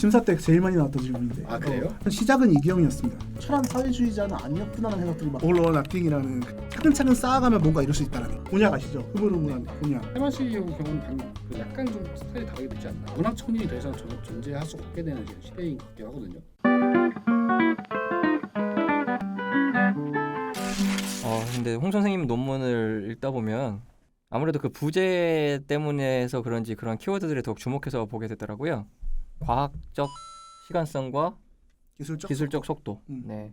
심사 때 제일 많이 나왔던 질문인데 아, 그래요? 어, 시작은 이기영이었습니다 철한 사회주의자는 아니었구나라는 생각들이 막 올러 나팅이라는 차근차근 쌓아가면 뭔가 이룰 수 있다는 곤약 아시죠? 흐물흐물한 곤약 해마시 경우는 방- 그 약간 좀 스타일이 다르게 되지 않나 문학 청년이 더 이상 전- 존재할 수 없게 되는 지금 시대인 것 같긴 하거든요 어 근데 홍 선생님 논문을 읽다 보면 아무래도 그 부재 때문에서 그런지 그런 키워드들에 더욱 주목해서 보게 되더라고요. 과학적 시간성과 기술적 기술적 속도. 음. 네.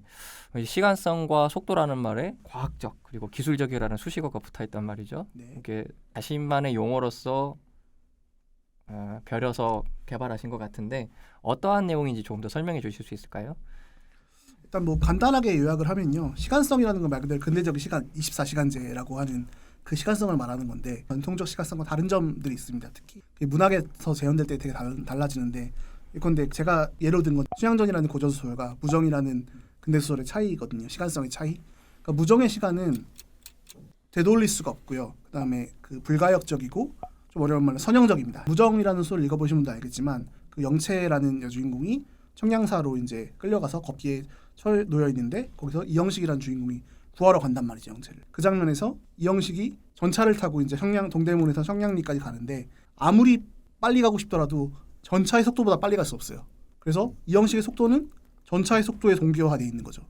이 시간성과 속도라는 말에 과학적 그리고 기술적이라는 수식어가 붙어 있단 말이죠. 네. 이게 자신만의 용어로서 어, 벼려서 개발하신 것 같은데 어떠한 내용인지 조금 더 설명해 주실 수 있을까요? 일단 뭐 간단하게 요약을 하면요 시간성이라는 건 말 그대로 근대적인 시간 24시간제라고 하는 그 시간성을 말하는 건데 전통적 시간성과 다른 점들이 있습니다 특히. 문학에서 재현될 때 되게 달, 달라지는데 이건데 제가 예로 든 건 수양전이라는 고전 소설과 무정이라는 근대 소설의 차이거든요 시간성의 차이. 그러니까 무정의 시간은 되돌릴 수가 없고요. 그다음에 그 불가역적이고 좀 어려운 말로 선형적입니다. 무정이라는 소설 읽어보신 분도 알겠지만 그 영채라는 여주인공이 청량사로 이제 끌려가서 거기에 철 놓여 있는데 거기서 이영식이라는 주인공이 구하러 간단 말이죠 영채를. 그 장면에서 이영식이 전차를 타고 이제 청량 동대문에서 청량리까지 가는데 아무리 빨리 가고 싶더라도 전차의 속도보다 빨리 갈 수 없어요. 그래서 이영식의 속도는 전차의 속도에 동기화돼 있는 거죠.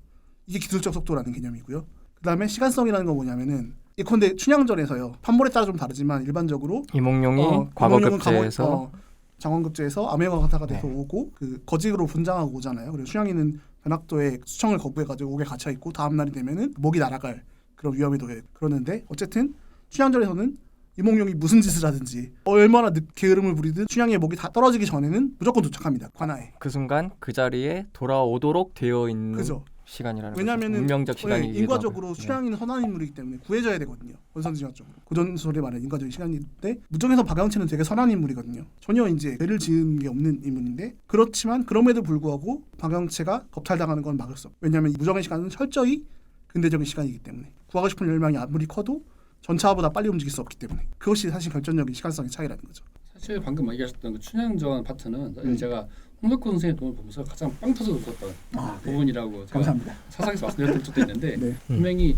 이게 기술적 속도라는 개념이고요. 그 다음에 시간성이라는 건 뭐냐면은 예컨대 춘향전에서요. 판본에 따라 좀 다르지만 일반적으로 이몽룡이 어, 과거급제에서 어, 장원급제에서 암행어사가 돼서 네. 오고 그 거직으로 분장하고 오잖아요. 그리고 수양이는 변학도에 수청을 거부해가지고 옥에 갇혀 있고 다음 날이 되면은 목이 날아갈 그런 위험에 놓여 그러는데 어쨌든 춘향전에서는 이몽룡이 무슨 짓을 하든지 얼마나 늦게 흐름을 부리든 춘향의 목이 다 떨어지기 전에는 무조건 도착합니다. 관아에. 그 순간 그 자리에 돌아오도록 되어 있는 그죠. 시간이라는 거죠. 왜냐하면은 운명적 네, 시간이기도 인과적으로. 네. 수양이는 선한 인물이기 때문에 구해져야 되거든요. 원선징악적으로 고전 소설에 말하는 인과적인 시간인데 무정에서 박영채는 되게 선한 인물이거든요. 전혀 이제 죄를 지은 게 없는 인물인데 그렇지만 그럼에도 불구하고 박영채가 겁탈당하는 건 막을 수 없. 왜냐하면 무정의 시간은 철저히 근대적인 시간이기 때문에 구하고 싶은 열망이 아무리 커도 전차보다 빨리 움직일 수 없기 때문에 그것이 사실 결정적인 시간성의 차이라는 거죠. 사실 방금 얘기하셨던 그 춘향전 파트는 음. 제가 홍석호 선생님 돈을 보면서 가장 빵 터져 웃었던 아, 네. 부분이라고 제가 감사합니다. 사상에서 말씀드렸던 적도 있는데 네. 분명히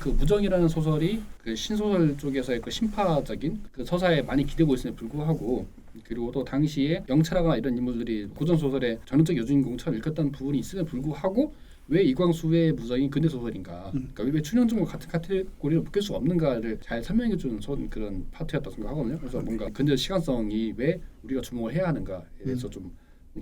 그 무정이라는 소설이 그 신소설 쪽에서의 그 신파적인 그 서사에 많이 기대고 있음에 불구하고 그리고 또 당시에 영철하거나 이런 인물들이 고전 소설의 전형적 여주인공처럼 읽었던 부분이 있음에 불구하고 왜 이광수의 무정이 근대 소설인가? 음. 그러니까 왜 춘향전과 같은 카테고리로 묶일 수가 없는가를 잘 설명해 주는 소- 그런 파트였다고 생각하거든요. 그래서 뭔가 근대 시간성이 왜 우리가 주목을 해야 하는가에 대해서 좀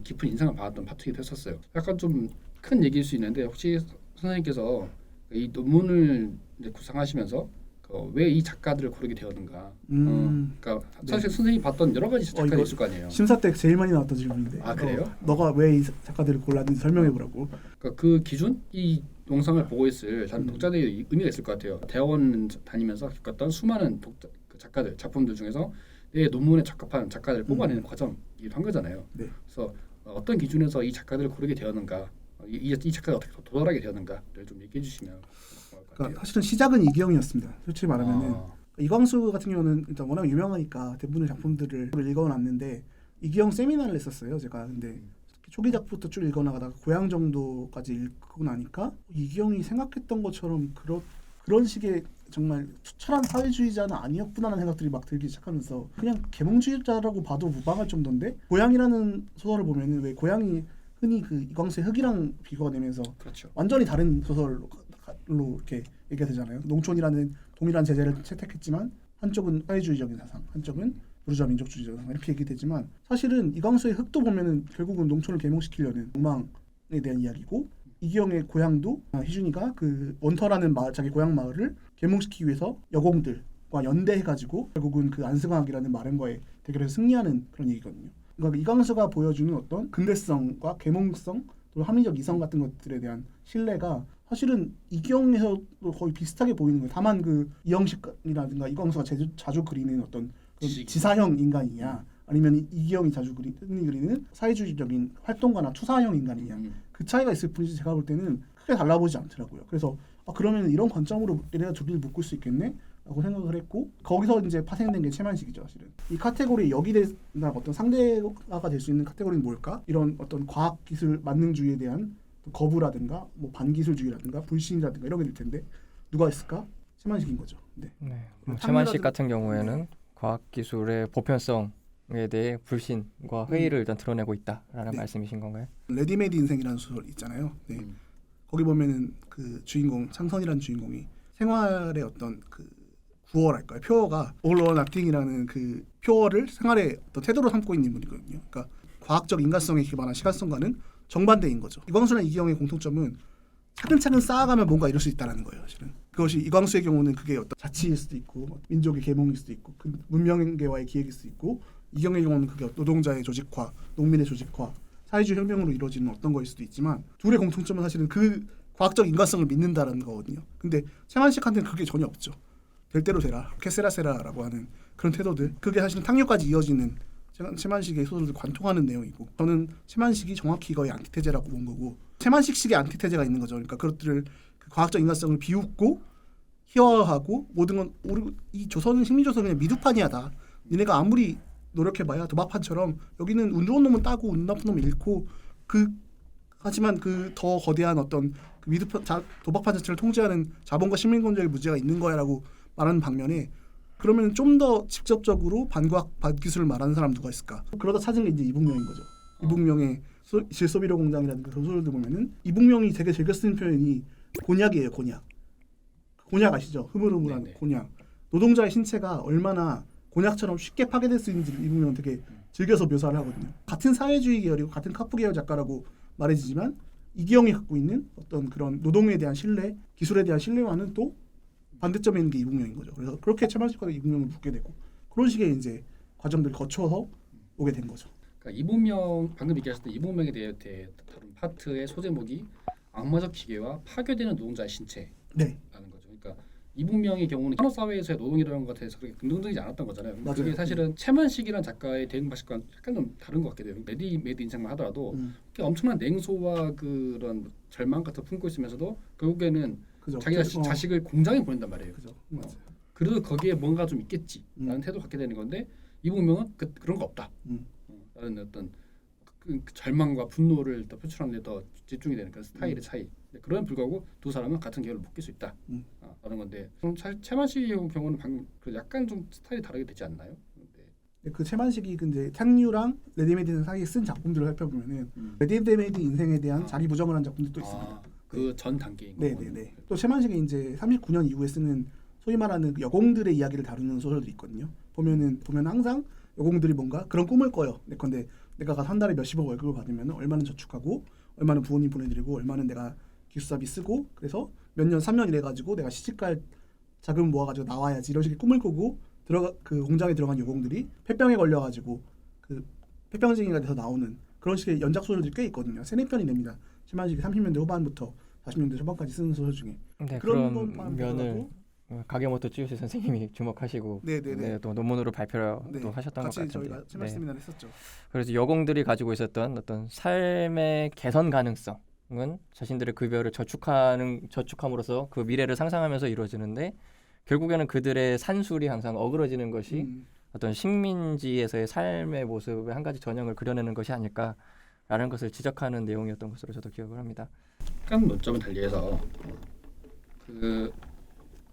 깊은 인상을 받았던 파트이기도 했었어요. 약간 좀 큰 얘기일 수 있는데 혹시 선생님께서 이 논문을 구상하시면서 그왜이 작가들을 고르게 되었는가? 음. 어, 그러니까 네. 사실 선생님이 봤던 여러 가지 작가들이 이거 있을 거 아니에요. 심사 때 제일 많이 나왔던 질문인데. 아, 그래요? 어, 너가 왜 이 작가들을 골랐는지 설명해 보라고. 그러니까 그 기준 이 영상을 보고 있을 다른 음. 독자들이 의미가 있을 것 같아요. 대학원 다니면서 겪었던 수많은 독자, 그 작가들 작품들 중에서 내 논문에 적합한 작가들을 뽑아내는 과정이기도 한 거잖아요. 음. 네. 그래서 어떤 기준에서 이 작가들을 고르게 되었는가, 어, 이, 이, 이 작가가 어떻게 도달하게 되었는가를 좀 얘기해 주시면 것 그러니까. 사실은 시작은 이기영이었습니다. 솔직히 말하면은 아, 이광수 같은 경우는 일단 워낙 유명하니까 대부분의 작품들을 읽어놨는데 이기영 세미나를 했었어요. 제가 근데 초기 작부터 쭉 읽어나가다가 고향 정도까지 읽고 나니까 이기영이 생각했던 것처럼 그런 그런 식의 정말 철한 사회주의자는 아니었구나라는 생각들이 막 들기 시작하면서 그냥 계몽주의자라고 봐도 무방할 정도인데 고향이라는 소설을 보면은 왜 고향이 흔히 그 이광수의 흑이랑 비교가 되면서 그렇죠. 완전히 다른 소설로 이렇게 얘기가 되잖아요. 농촌이라는 동일한 제재를 채택했지만 한쪽은 사회주의적인 사상, 한쪽은 부르주아 민족주의적 사상 이렇게 얘기되지만 사실은 이광수의 흑도 보면은 결국은 농촌을 계몽시키려는 욕망에 대한 이야기고 이기영의 고향도 아, 희준이가 그 원터라는 마을, 자기 고향 마을을 계몽시키기 위해서 여공들과 연대해가지고 결국은 그 안승학이라는 마른과의 대결에서 승리하는 그런 얘기거든요. 그러니까 이광수가 보여주는 어떤 근대성과 계몽성 또 합리적 이성 같은 것들에 대한 신뢰가 사실은 이경에서도 거의 비슷하게 보이는 거예요. 다만 그 이영식이라든가 이광수가 자주, 자주 그리는 어떤. 지사형 인간이냐 아니면 이- 이기영이 자주 그리, 흔히 그리는 사회주의적인 활동가나 투사형 인간이냐 음. 그 차이가 있을 뿐이지 제가 볼 때는 크게 달라보지 않더라고요. 그래서 아, 그러면 이런 관점으로 얘네가 저기를 묶을 수 있겠네. 라고 생각을 했고 거기서 이제 파생된 게 채만식이죠 사실은 이 카테고리 여기대나 어떤 상대가 될 수 있는 카테고리는 뭘까 이런 어떤 과학 기술 만능주의에 대한 거부라든가 뭐 반기술주의라든가 불신이라든가 이런 게 될 텐데 누가 있을까 채만식인 거죠 네. 네. 뭐 탐미라든- 최만식 같은 경우에는 과학 기술의 보편성 에 대해 불신과 회의를 일단 드러내고 있다라는 네. 말씀이신 건가요? 레디메이드 인생이라는 소설 있잖아요 네. 음. 거기 보면은 그 주인공 창선이라는 주인공이 생활의 어떤 그 구어랄까요 표어가 all or nothing이라는 그 표어를 생활의 어떤 태도로 삼고 있는 인물이거든요. 그러니까 과학적 인간성에 기반한 시간성과는 정반대인 거죠. 이광수랑 이기영의 공통점은 차근차근 쌓아가면 뭔가 이룰 수 있다라는 거예요. 사실은 그것이 이광수의 경우는 그게 어떤 자치일 수도 있고 뭐 민족의 계몽일 수도 있고 그 문명계와의 기획일 수도 있고 이경의 경우는 그게 노동자의 조직화, 농민의 조직화, 사회주의 혁명으로 이루어지는 어떤 거일 수도 있지만 둘의 공통점은 사실은 그 과학적 인간성을 믿는다라는 거거든요. 근데 최만식한테는 그게 전혀 없죠. 될 대로 되라, 캐세라세라라고 하는 그런 태도들. 그게 사실은 탕류까지 이어지는 최- 최만식의 소설을 관통하는 내용이고 저는 최만식이 정확히 이거의 안티테제라고 본 거고 최만식식의 안티테제가 있는 거죠. 그러니까 그것들을 그 과학적 인간성을 비웃고 희화화하고 모든 건 우리 이 조선은 식민조선 그냥 미두판이야 다. 니네가 아무리 노력해봐야 도박판처럼 여기는 운 좋은 놈은 따고 운 나쁜 놈은 잃고 그 하지만 그 더 거대한 어떤 그 미드판 자, 도박판 자체를 통제하는 자본과 시민권자의 무죄가 있는 거야라고 말하는 방면에 그러면 좀 더 직접적으로 반과학 반기술을 말하는 사람 누가 있을까? 그러다 찾은 게 이제 이북명인 거죠. 이북명의 소- 질소비료 공장이라는 그 소설들 보면은 이북명이 되게 즐겨 쓰는 표현이 곤약이에요. 곤약. 곤약 아시죠? 흐물흐물한 네네. 곤약. 노동자의 신체가 얼마나 곤약처럼 쉽게 파괴될 수 있는지를 이북명은 되게 즐겨서 묘사를 하거든요. 같은 사회주의 계열이고 같은 카프 계열 작가라고 말해지지만 이기영이 갖고 있는 어떤 그런 노동에 대한 신뢰, 기술에 대한 신뢰와는 또 반대점에 있는 게 이북명인 거죠. 그래서 그렇게 최만식과 이북명을 붙게 되고 그런 식의 이제 과정들을 거쳐서 오게 된 거죠. 그러니까 이분명 방금 얘기하셨던 이분명에 대해 다룬 파트의 소제목이 악마적 기계와 파괴되는 노동자의 신체라는 네. 그러니까 이분명의 경우는 산업 사회에서의 노동이라는 것에 대해서 그렇게 긍정적이지 않았던 거잖아요. 맞아요. 그게 사실은 채만식이라는 작가의 대응 방식과 약간 좀 다른 것 같게 돼요. 레디메이드 인생만 하더라도 음, 엄청난 냉소와 그런 절망 같은 거 품고 있으면서도 결국에는 그죠. 자기가 어, 자식을 공장에 보낸단 말이에요. 그죠. 맞아요. 그래도 거기에 뭔가 좀 있겠지라는 음. 태도 갖게 되는 건데 이분명은 그, 그런 거 없다. 음. 어, 라는 어떤 그, 그 절망과 분노를 더 표출하는 데 더 집중이 되는 그런 스타일의 차이. 근데 그런 불구하고 두 사람은 같은 계열을 묶일 수 있다. 음. 어, 라는 건데 사실 채만식의 경우는 방금 그 약간 좀 스타일이 다르게 되지 않나요? 네. 그 최만식이 그 이제 탕류랑 레디메이드 사이에 쓴 작품들을 살펴보면은 음. 레디메이드 인생에 대한 아. 자기 부정을 한 작품도 또 있습니다. 아, 그전 단계인 네, 거군요. 네, 네. 또 최만식이 이제 39년 이후에 쓰는 소위 말하는 그 여공들의 이야기를 다루는 소설들이 있거든요. 보면은 보면 항상 여공들이 뭔가 그런 꿈을 꿔요. 근데 내가 한 달에 몇십억 월급을 받으면 얼마는 저축하고 얼마는 부모님 보내드리고 얼마는 내가 기숙사비 쓰고 그래서 몇 년, 3년 일해가지고 내가 시집갈 자금 모아가지고 나와야지 이런 식의 꿈을 꾸고 들어가 그 공장에 들어간 여공들이 폐병에 걸려가지고 그 폐병증이가 돼서 나오는 그런 식의 연작 소설들이 꽤 있거든요. 세네 편이 됩니다. 최만식이 30년대 후반부터 40년대 초반까지 쓰는 소설 중에 네, 그런 그런 것만 면을 어, 가게모토 찌우시 선생님이 주목하시고 네네네. 네, 또 논문으로 발표도 네, 하셨던 것 같은데 저희가 네. 했었죠. 그래서 여공들이 가지고 있었던 어떤 삶의 개선 가능성 은 자신들의 급여를 저축하는 저축함으로써 그 미래를 상상하면서 이루어지는데 결국에는 그들의 산술이 항상 어그러지는 것이 음, 어떤 식민지에서의 삶의 모습의 한 가지 전형을 그려내는 것이 아닐까라는 것을 지적하는 내용이었던 것으로 저도 기억을 합니다. 약간 논점을 달리해서. 어, 그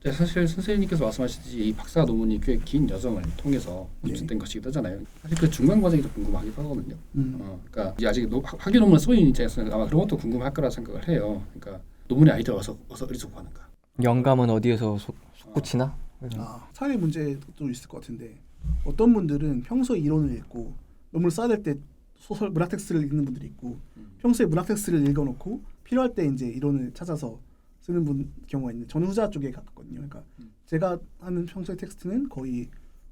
이제 사실 선생님께서 말씀하셨듯이 이 박사 논문이 꽤 긴 여정을 통해서 네. 입수된 것이기도 하잖아요. 사실 그 중간 과정이 좀 궁금하기도 하거든요. 음. 어, 그러니까 이제 아직 노, 학- 학위 논문 쓰고 있는 입장에서는 아마 그런 것도 궁금할 거라 생각을 해요. 그러니까 논문의 아이디어가 어서 어서 어디서 구하는가. 영감은 어디에서 솟- 솟구치나? 아, 사회 문제도 있을 것 같은데 어떤 분들은 평소에 이론을 읽고 논문을 써야 될 때 소설 문학 텍스트를 읽는 분들이 있고 음. 평소에 문학 텍스트를 읽어놓고 필요할 때 이제 이론을 찾아서 쓰는 분 경우가 있는데 저는 후자 쪽에 가깝거든요. 그러니까 음. 제가 하는 평소의 텍스트는 거의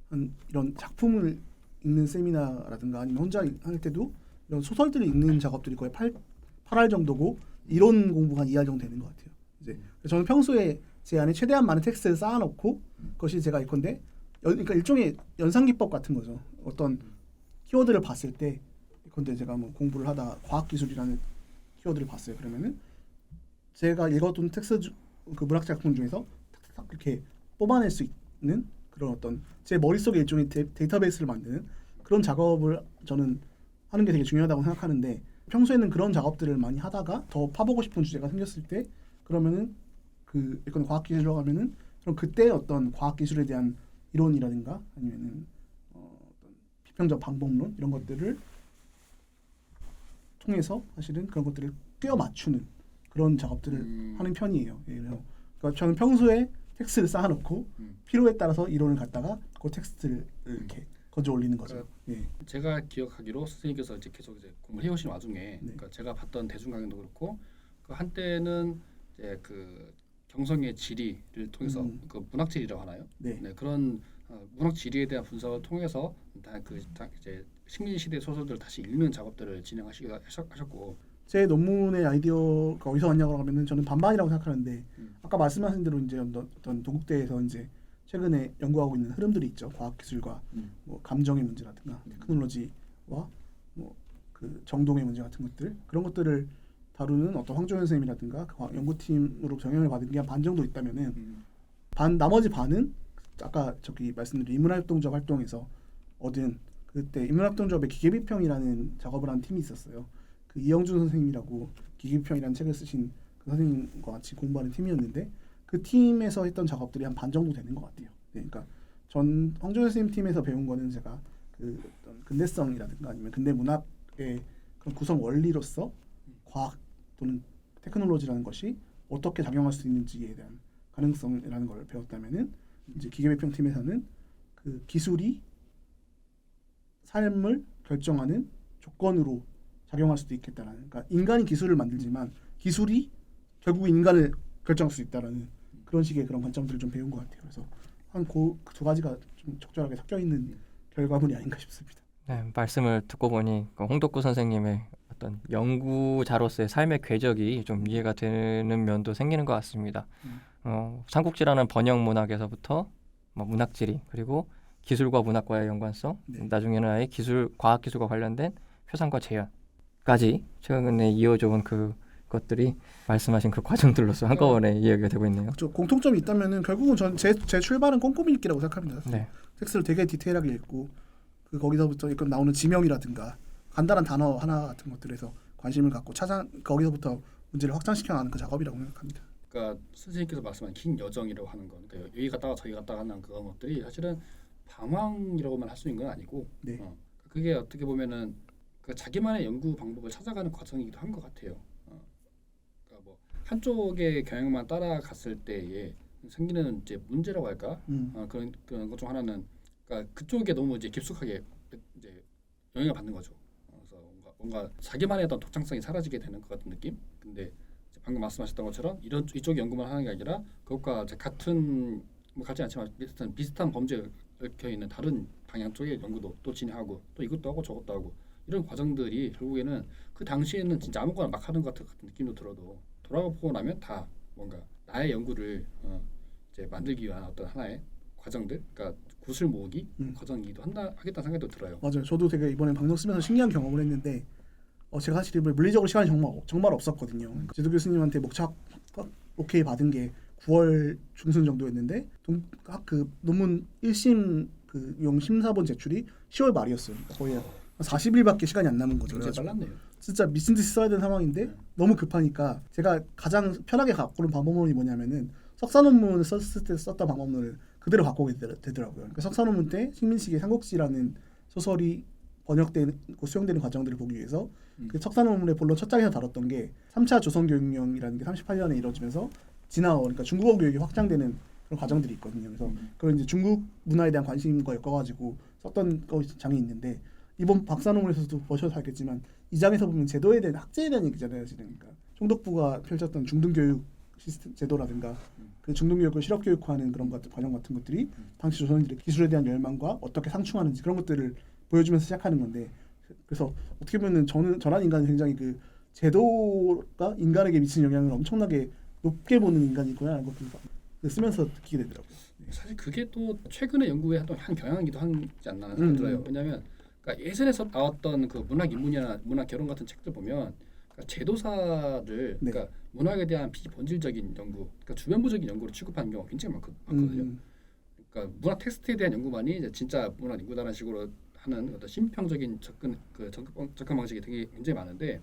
한 이런 작품을 읽는 세미나라든가 아니면 혼자 할 때도 이런 소설들을 읽는 작업들이 거의 8, 8할 정도고 이론 공부가 한 2할 정도 되는 것 같아요. 이제 저는 평소에 제 안에 최대한 많은 텍스트를 쌓아놓고 그것이 제가 이건데 그러니까 일종의 연상 기법 같은 거죠. 어떤 키워드를 봤을 때 근데 제가 뭐 공부를 하다 과학 기술이라는 키워드를 봤어요. 그러면은 제가 텍스트 주, 그 문학 작품 중에서 탁탁탁 이렇게 뽑아낼 수 있, 그런 어떤 제 머릿속에 일종의 데, 데이터베이스를 만드는 그런 작업을 저는 하는 게 되게 중요하다고 생각하는데 평소에는 그런 작업들을 많이 하다가 더 파보고 싶은 주제가 생겼을 때 그러면은 그 예컨대 과학 기술로 가면은 그럼 그때 어떤 과학 기술에 대한 이론이라든가 아니면은 어, 어떤 비평적 방법론 이런 것들을 통해서 사실은 그런 것들을 꿰어 맞추는 그런 작업들을 음. 하는 편이에요. 예, 그래서 그러니까 저는 평소에 텍스트를 쌓아놓고 음. 필요에 따라서 이론을 갖다가 그 텍스트를 이렇게 건져 올리는 거죠. 예. 제가 기억하기로 선생님께서 이제 계속 이제 공부를 해오신 와중에 네. 그러니까 제가 봤던 대중 강연도 그렇고 그 한때는 이제 그 경성의 지리를 통해서 음. 그 문학 지리라고 하나요? 네. 네, 그런 어, 문학 지리에 대한 분석을 통해서 다그 이제 식민 시대 소설들을 다시 읽는 작업들을 진행하시기도 하셨- 하셨고 제 논문의 아이디어가 어디서 왔냐고 하면은 저는 반반이라고 생각하는데 음. 아까 말씀하신 대로 이제 어떤 도국대에서 이제 최근에 연구하고 있는 흐름들이 있죠. 과학 기술과 음. 뭐 감정의 문제라든가 음. 테크놀로지와 뭐 그 정동의 문제 같은 것들 그런 것들을 다루는 어떤 황조현 선생님이라든가 그 과- 연구팀으로 경영을 받은 게 한 반 정도 있다면은 음. 반 나머지 반은 아까 저기 말씀드린 인문활동적 활동에서 얻은 그때 인문활동적의 기계비평이라는 작업을 한 팀이 있었어요. 그 이영준 선생님이라고 기계비평이라는 책을 쓰신 그 선생님과 같이 공부하는 팀이었는데 그 팀에서 했던 작업들이 한 반 정도 되는 것 같아요. 네, 그러니까 전 황조현 선생님 팀에서 배운 거는 제가 그 어떤 근대성이라든가 아니면 근대 문학의 그런 구성 원리로서 과학 또는 테크놀로지라는 것이 어떻게 작용할 수 있는지에 대한 가능성이라는 걸 배웠다면은 이제 기계비평 팀에서는 그 기술이 삶을 결정하는 조건으로 작용할 수도 있겠다라는 그러니까 인간이 기술을 만들지만 기술이 결국 인간을 결정할 수 있다라는 그런 식의 그런 관점들을 좀 배운 것 같아요. 그래서 한그두 가지가 좀 적절하게 섞여 있는 결과물이 아닌가 싶습니다. 네, 말씀을 듣고 보니 그 홍덕구 선생님의 어떤 연구자로서의 삶의 궤적이 좀 이해가 되는 면도 생기는 것 같습니다. 음. 어, 삼국지라는 번역 문학에서부터 뭐 문학지리 그리고 기술과 문학과의 연관성, 네. 나중에는 아예 기술, 과학 기술과 관련된 표상과 재현 까지 최근에 이어져 온 그 것들이 말씀하신 그 과정들로서 한꺼번에 이해가 되고 있네요. 저 공통점이 있다면은 결국은 전제제 출발은 꼼꼼히 읽기라고 생각합니다. 네, 텍스트를 되게 디테일하게 읽고 그 거기서부터 이건 나오는 지명이라든가 간단한 단어 하나 같은 것들에서 관심을 갖고 찾아 거기서부터 문제를 확장시켜 나가는 그 작업이라고 생각합니다. 그러니까 선생님께서 말씀한 긴 여정이라고 하는 건 그러니까 여기 갔다가 저기 갔다가 하는 그런 것들이 사실은 방황이라고만 할 수 있는 건 아니고 네. 어, 그게 어떻게 보면은 그 자기만의 연구 방법을 찾아가는 과정이기도 한 것 같아요. 어, 그러니까 뭐 한쪽의 경향만 따라갔을 때에 생기는 이제 문제라고 할까? 음. 어, 그런 그런 것 중 하나는 그러니까 그쪽에 너무 이제 깊숙하게 이제 영향을 받는 거죠. 어, 그래서 뭔가, 뭔가 자기만의 어떤 독창성이 사라지게 되는 것 같은 느낌. 근데 방금 말씀하셨던 것처럼 이런 이쪽 연구만 하는 게 아니라 그것과 같은 뭐 같지 않지만 비슷한 비슷한 범죄에 얽혀 있는 다른 방향 쪽의 연구도 또 진행하고 또 이것도 하고 저것도 하고 이런 과정들이 결국에는 그 당시에는 진짜 아무거나 막 하는 것 같은 같은 느낌도 들어도 돌아보고 나면 다 뭔가 나의 연구를 어, 이제 만들기 위한 어떤 하나의 과정들, 그러니까 구슬 모으기 음. 과정이기도 한다 하겠다는 생각도 들어요. 맞아요. 저도 되게 이번에 방송 쓰면서 신기한 경험을 했는데 어, 제가 사실 물리적으로 시간이 정말 정말 없었거든요. 제도 교수님한테 목차 오케이 받은 게 9월 중순 정도였는데 동, 그 논문 1심 그용 심사본 제출이 10월 말이었어요. 그러니까 거의 한 40일밖에 시간이 안 남은 거죠. 그래가지고 빨랐네요. 진짜 미친 듯이 써야 되는 상황인데 네. 너무 급하니까 제가 가장 편하게 갖고 온 방법론이 뭐냐면은 석사 논문을 썼을 때 썼던 방법론을 그대로 갖고 오게 되더- 되더라고요. 그러니까 석사 논문 때 식민식의 삼국지라는 소설이 번역되고 수용되는 과정들을 보기 위해서 음. 그 석사 논문의 본론 첫 장에서 다뤘던 게 3차 조선 교육령이라는 게 38년에 이루어지면서 진화어 그러니까 중국어 교육이 확장되는 그런 과정들이 있거든요. 그래서 음. 그런 이제 중국 문화에 대한 관심과 엮어가지고 썼던 거 장이 있는데 이번 박사 논문에서도 보셔서 알겠지만 이 장에서 보면 제도에 대한 학제에 대한 얘기잖아요. 지금 그러니까 총독부가 펼쳤던 중등교육 시스템 제도라든가 그 중등교육을 실업교육화하는 그런 것 과정 같은 것들이 당시 조선인들의 기술에 대한 열망과 어떻게 상충하는지 그런 것들을 보여주면서 시작하는 건데 그래서 어떻게 보면은 저는 저란 인간은 굉장히 그 제도가 인간에게 미치는 영향을 엄청나게 높게 보는 인간이구나라는 것을 쓰면서 느끼게 되더라고요. 사실 그게 또 최근의 연구의 한, 한 경향이기도 하지 않나 생각이 음. 들어요. 왜냐하면 그러니까 예전에서 나왔던 그 문학 인문이나 문학 결혼 같은 책들 보면 그러니까 제도사를 네. 그러니까 문학에 대한 비본질적인 연구, 그러니까 주변부적인 연구로 취급하는 경우가 굉장히 많거, 많거든요. 음, 그러니까 문학 텍스트에 대한 연구만이 이제 진짜 문학 연구다라는 식으로 하는 어떤 심평적인 접근 그 접근, 접근 방식이 되게 굉장히 많은데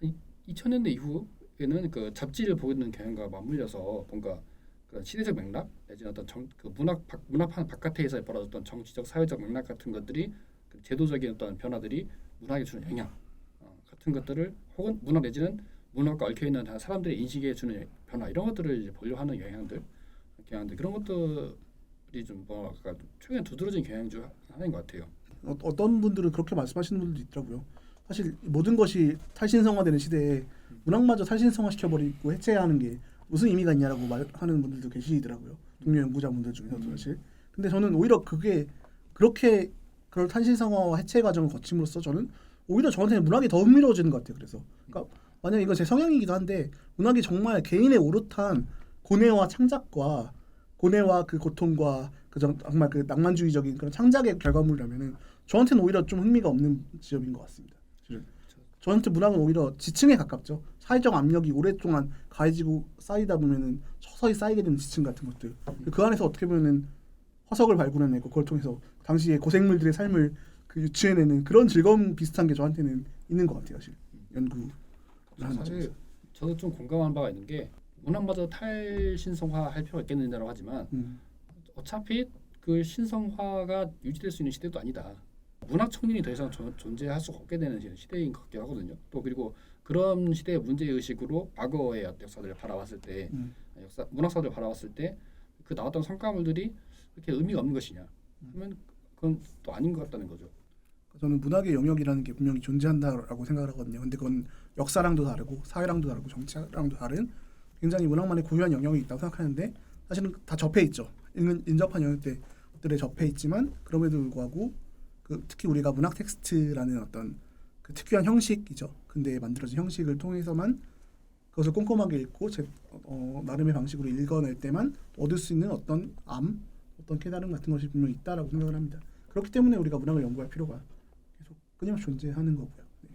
이 2000년대 이후에는 그 잡지를 보는 경향과 맞물려서 뭔가 그런 시대적 맥락 내지는 어떤 정, 그 문학 바, 문학판 바깥에서 벌어졌던 정치적 사회적 맥락 같은 것들이 그 제도적인 어떤 변화들이 문학에 주는 영향 어, 같은 것들을 혹은 문학 내지는 문학과 얽혀 있는 사람들의 인식에 주는 변화 이런 것들을 이제 보려 하는 영향들 경향들 그런 것들이 좀 뭐랄까 최근에 두드러진 경향 중 하나인 것 같아요. 어, 어떤 분들은 그렇게 말씀하시는 분들도 있더라고요. 사실 모든 것이 탈신성화되는 시대에 문학마저 탈신성화 시켜버리고 해체하는 게 무슨 의미가 있냐라고 말하는 분들도 계시더라고요. 동료 연구자분들 중에서도 음. 사실. 근데 저는 오히려 그게 그렇게 그런 탈신성화와 해체 과정을 거침으로써 저는 오히려 저한테는 문학이 더 흥미로워지는 것 같아요. 그래서 그러니까 만약 이건 제 성향이기도 한데 문학이 정말 개인의 오롯한 고뇌와 창작과 고뇌와 그 고통과 그 정- 정말 그 낭만주의적인 그런 창작의 결과물이라면은 저한테는 오히려 좀 흥미가 없는 지점인 것 같습니다. 실은. 저한테 문학은 오히려 지층에 가깝죠. 사회적 압력이 오랫동안 가해지고 쌓이다 보면은 서서히 쌓이게 되는 지층 같은 것들. 그 안에서 어떻게 보면은 화석을 발굴해내고 그걸 통해서 당시의 고생물들의 삶을 그 유추해내는 그런 즐거움 비슷한 게 저한테는 있는 것 같아요. 사실 연구. 사실 저도 좀 공감하는 바가 있는 게 문학마저 탈신성화 할 필요가 있겠느냐라고 하지만 음, 어차피 그 신성화가 유지될 수 있는 시대도 아니다. 문학 청년이 더 이상 존- 존재할 수 없게 되는 시- 시대인 것 같긴 하거든요. 또 그리고 그런 시대의 문제 의식으로 과거의 역사들을 바라봤을 때 음. 역사 문학사들을 바라봤을 때 그 나왔던 성과물들이 그렇게 의미가 없는 것이냐 하면 그건 또 아닌 것 같다는 거죠. 저는 문학의 영역이라는 게 분명히 존재한다라고 생각을 하거든요. 근데 그건 역사랑도 다르고 사회랑도 다르고 정치랑도 다른 굉장히 문학만의 고유한 영역이 있다고 생각하는데 사실은 다 접해 있죠. 인, 인접한 영역들에 접해 있지만 그럼에도 불구하고 그 특히 우리가 문학 텍스트라는 어떤 그 특유한 형식이죠. 근대에 만들어진 형식을 통해서만 그것을 꼼꼼하게 읽고 제 어, 나름의 방식으로 읽어낼 때만 얻을 수 있는 어떤 암, 어떤 깨달음 같은 것이 분명히 있다라고 생각을 합니다. 그렇기 때문에 우리가 문학을 연구할 필요가 계속 끊임없이 존재하는 거고요. 네.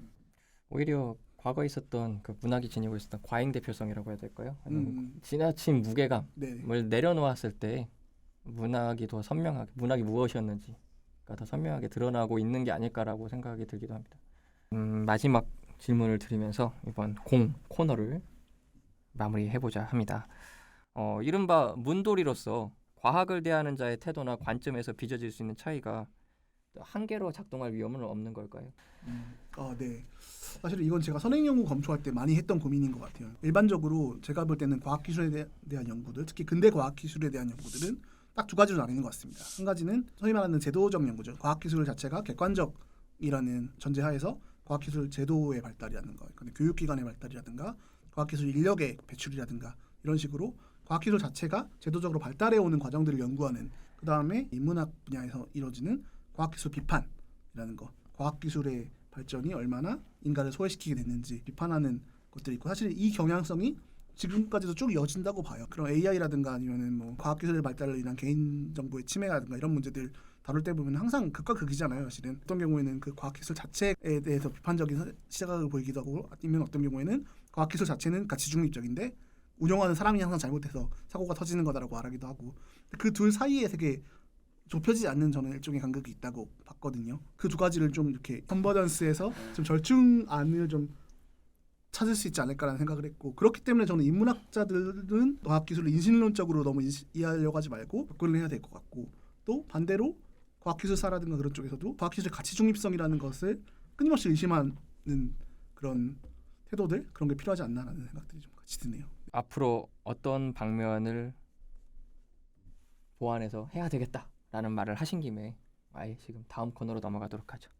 오히려 과거에 있었던 그 문학이 지니고 있었던 과잉 대표성이라고 해야 될까요? 아니면 음, 지나친 무게감을 네. 내려놓았을 때 문학이 더 선명하게 문학이 무엇이었는지가 더 선명하게 드러나고 있는 게 아닐까라고 생각이 들기도 합니다. 음, 마지막 질문을 드리면서 이번 공 코너를 마무리해 보자 합니다. 어, 이른바 문돌이로서 과학을 대하는 자의 태도나 관점에서 빚어질 수 있는 차이가 한계로 작동할 위험은 없는 걸까요? 아, 네. 사실 이건 제가 선행 연구 검토할 때 많이 했던 고민인 것 같아요. 일반적으로 제가 볼 때는 과학 기술에 대- 대한 연구들, 특히 근대 과학 기술에 대한 연구들은 딱 두 가지로 나뉘는 것 같습니다. 한 가지는 소위 말하는 제도적 연구죠. 과학 기술 자체가 객관적이라는 전제하에서 과학 기술 제도의 발달이라는 거, 교육 기관의 발달이라든가 과학 기술 인력의 배출이라든가 이런 식으로 과학 기술 자체가 제도적으로 발달해 오는 과정들을 연구하는 그 다음에 인문학 분야에서 이루어지는 과학 기술 비판이라는 거, 과학 기술의 발전이 얼마나 인간을 소외시키게 됐는지 비판하는 것들이 있고 사실 이 경향성이 지금까지도 쭉 이어진다고 봐요. 그런 AI라든가 아니면은 뭐 과학기술의 발달을 인한 개인 정보의 침해라든가 이런 문제들 다룰 때 보면 항상 극과 극이잖아요. 사실은 어떤 경우에는 그 과학기술 자체에 대해서 비판적인 서- 시각을 보이기도 하고 아니면 어떤 경우에는 과학기술 자체는 가치 중립적인데 운영하는 사람이 항상 잘못해서 사고가 터지는 거다라고 말하기도 하고 그 둘 사이에 되게 좁혀지지 않는 저는 일종의 간극이 있다고 봤거든요. 그 두 가지를 좀 이렇게 컨버전스해서 좀 절충안을 좀 찾을 수 있지 않을까라는 생각을 했고 그렇기 때문에 저는 인문학자들은 과학 기술을 인신론적으로 너무 인시, 이해하려고 하지 말고 접근을 해야 될 것 같고 또 반대로 과학기술사라든가 그런 쪽에서도 과학기술 가치 중립성이라는 것을 끊임없이 의심하는 그런 태도들 그런 게 필요하지 않나라는 생각들이 좀 같이 드네요. 앞으로 어떤 방면을 보완해서 해야 되겠다라는 말을 하신 김에 아예 지금 다음 코너로 넘어가도록 하죠.